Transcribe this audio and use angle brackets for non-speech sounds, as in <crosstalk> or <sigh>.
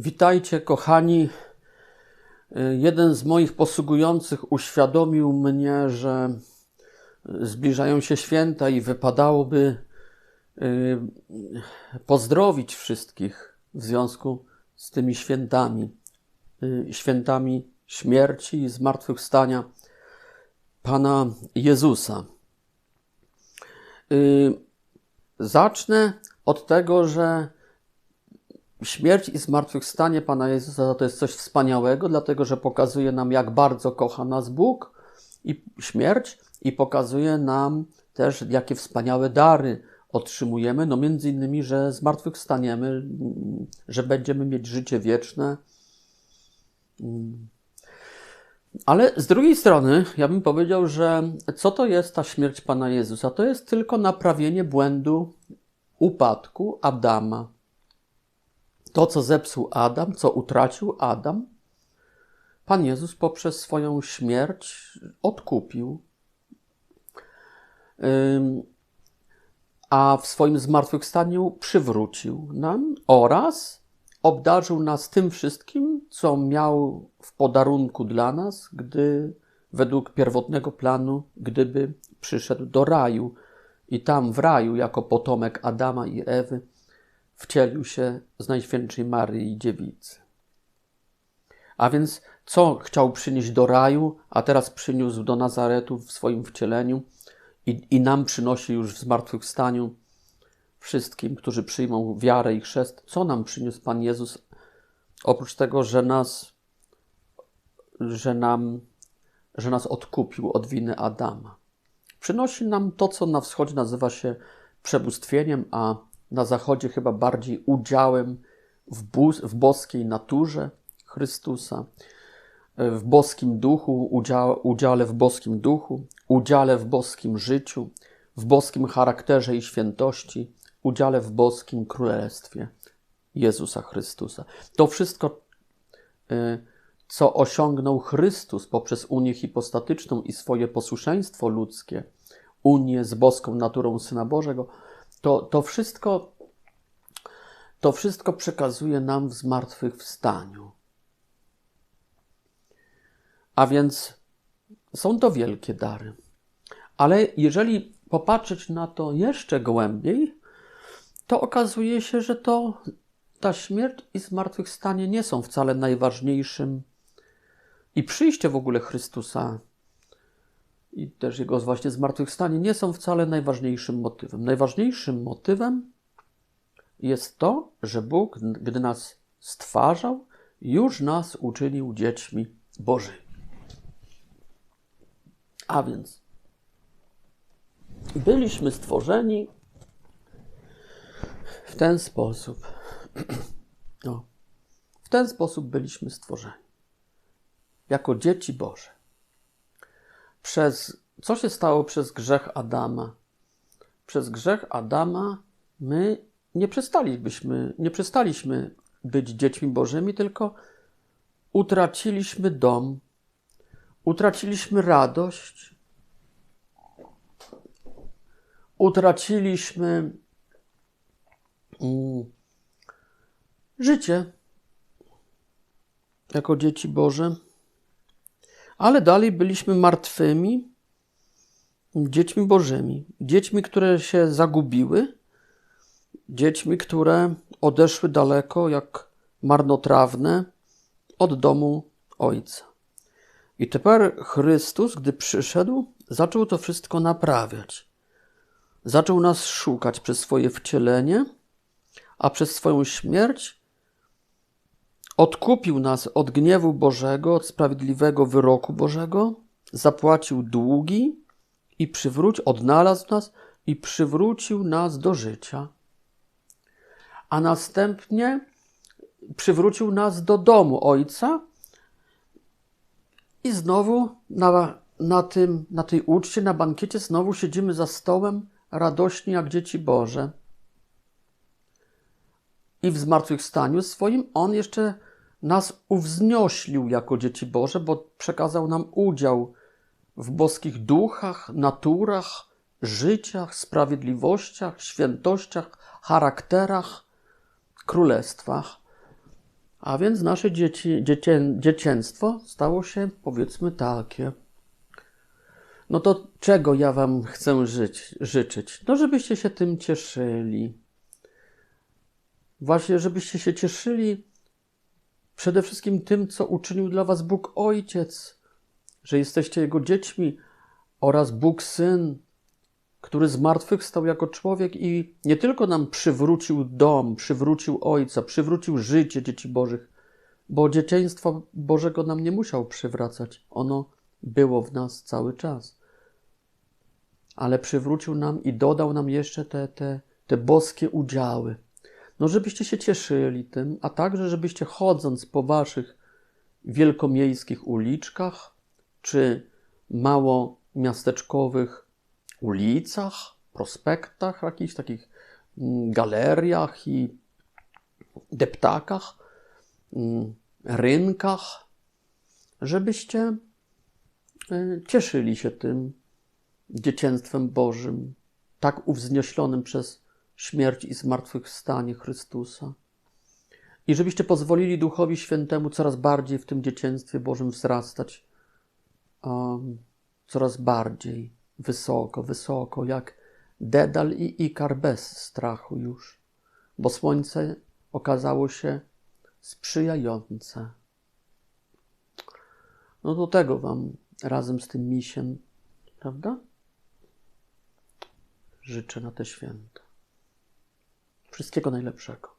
Witajcie, kochani. Jeden z moich posługujących uświadomił mnie, że zbliżają się święta i wypadałoby y, pozdrowić wszystkich w związku z tymi świętami, y, świętami śmierci i zmartwychwstania Pana Jezusa. Y, zacznę od tego, że Śmierć i zmartwychwstanie Pana Jezusa to jest coś wspaniałego, dlatego że pokazuje nam, jak bardzo kocha nas Bóg i śmierć, i pokazuje nam też, jakie wspaniałe dary otrzymujemy. No, między innymi, że zmartwychwstaniemy, że będziemy mieć życie wieczne. Ale z drugiej strony, ja bym powiedział, że co to jest ta śmierć Pana Jezusa? To jest tylko naprawienie błędu upadku Adama to, co zepsuł Adam, co utracił Adam, Pan Jezus poprzez swoją śmierć odkupił. A w swoim zmartwychwstaniu przywrócił nam oraz obdarzył nas tym wszystkim, co miał w podarunku dla nas, gdy według pierwotnego planu, gdyby przyszedł do raju i tam w raju, jako potomek Adama i Ewy, wcielił się z Najświętszej Maryi Dziewicy. A więc co chciał przynieść do raju, a teraz przyniósł do Nazaretu w swoim wcieleniu i, i nam przynosi już w zmartwychwstaniu wszystkim, którzy przyjmą wiarę i chrzest. Co nam przyniósł Pan Jezus, oprócz tego, że nas, że nam, że nas odkupił od winy Adama? Przynosi nam to, co na wschodzie nazywa się przebóstwieniem, a na zachodzie chyba bardziej udziałem w, w boskiej naturze Chrystusa, w boskim duchu, udział, udziale w boskim duchu, udziale w boskim życiu, w boskim charakterze i świętości, udziale w boskim królestwie Jezusa Chrystusa. To wszystko, y, co osiągnął Chrystus poprzez Unię hipostatyczną i swoje posłuszeństwo ludzkie, Unię z boską naturą Syna Bożego, to, to, wszystko, to wszystko przekazuje nam w zmartwychwstaniu. A więc są to wielkie dary. Ale jeżeli popatrzeć na to jeszcze głębiej, to okazuje się, że to ta śmierć i zmartwychwstanie nie są wcale najważniejszym i przyjście w ogóle Chrystusa i też jego właśnie zmartwychwstanie nie są wcale najważniejszym motywem. Najważniejszym motywem jest to, że Bóg, gdy nas stwarzał, już nas uczynił dziećmi Bożymi. A więc byliśmy stworzeni w ten sposób. <clears throat> No, w ten sposób byliśmy stworzeni. Jako dzieci Boże przez co się stało przez grzech Adama? Przez grzech Adama my nie przestalibyśmy, nie przestaliśmy być dziećmi Bożymi, tylko utraciliśmy dom, utraciliśmy radość, utraciliśmy mm, życie jako dzieci Boże ale dalej byliśmy martwymi dziećmi bożymi, dziećmi, które się zagubiły, dziećmi, które odeszły daleko, jak marnotrawne, od domu Ojca. I teraz Chrystus, gdy przyszedł, zaczął to wszystko naprawiać. Zaczął nas szukać przez swoje wcielenie, a przez swoją śmierć Odkupił nas od gniewu Bożego, od sprawiedliwego wyroku Bożego, zapłacił długi i przywrócił, odnalazł nas i przywrócił nas do życia. A następnie przywrócił nas do domu Ojca i znowu na, na, tym, na tej uczcie, na bankiecie znowu siedzimy za stołem radośni jak dzieci Boże. I w zmartwychwstaniu swoim On jeszcze nas uwznioślił jako dzieci Boże, bo przekazał nam udział w boskich duchach, naturach, życiach, sprawiedliwościach, świętościach, charakterach, królestwach. A więc nasze dzieci, dziecię, stało się, powiedzmy, takie. No to czego ja Wam chcę żyć, życzyć? No, żebyście się tym cieszyli. Właśnie, żebyście się cieszyli przede wszystkim tym, co uczynił dla Was Bóg Ojciec, że jesteście Jego dziećmi oraz Bóg Syn, który zmartwychwstał jako człowiek i nie tylko nam przywrócił dom, przywrócił Ojca, przywrócił życie dzieci Bożych, bo dzieciństwa Bożego nam nie musiał przywracać. Ono było w nas cały czas. Ale przywrócił nam i dodał nam jeszcze te, te, te boskie udziały. No, żebyście się cieszyli tym, a także, żebyście chodząc po waszych wielkomiejskich uliczkach, czy mało miasteczkowych ulicach, prospektach, jakichś takich mm, galeriach i deptakach, mm, rynkach, żebyście y, cieszyli się tym dzieciństwem Bożym, tak uwzniesionym przez śmierć i zmartwychwstanie Chrystusa. I żebyście pozwolili Duchowi Świętemu coraz bardziej w tym dzieciństwie Bożym wzrastać, um, coraz bardziej wysoko, wysoko, jak Dedal i Ikar bez strachu już, bo słońce okazało się sprzyjające. No do tego Wam razem z tym misiem, prawda? Życzę na te święta. Wszystkiego najlepszego.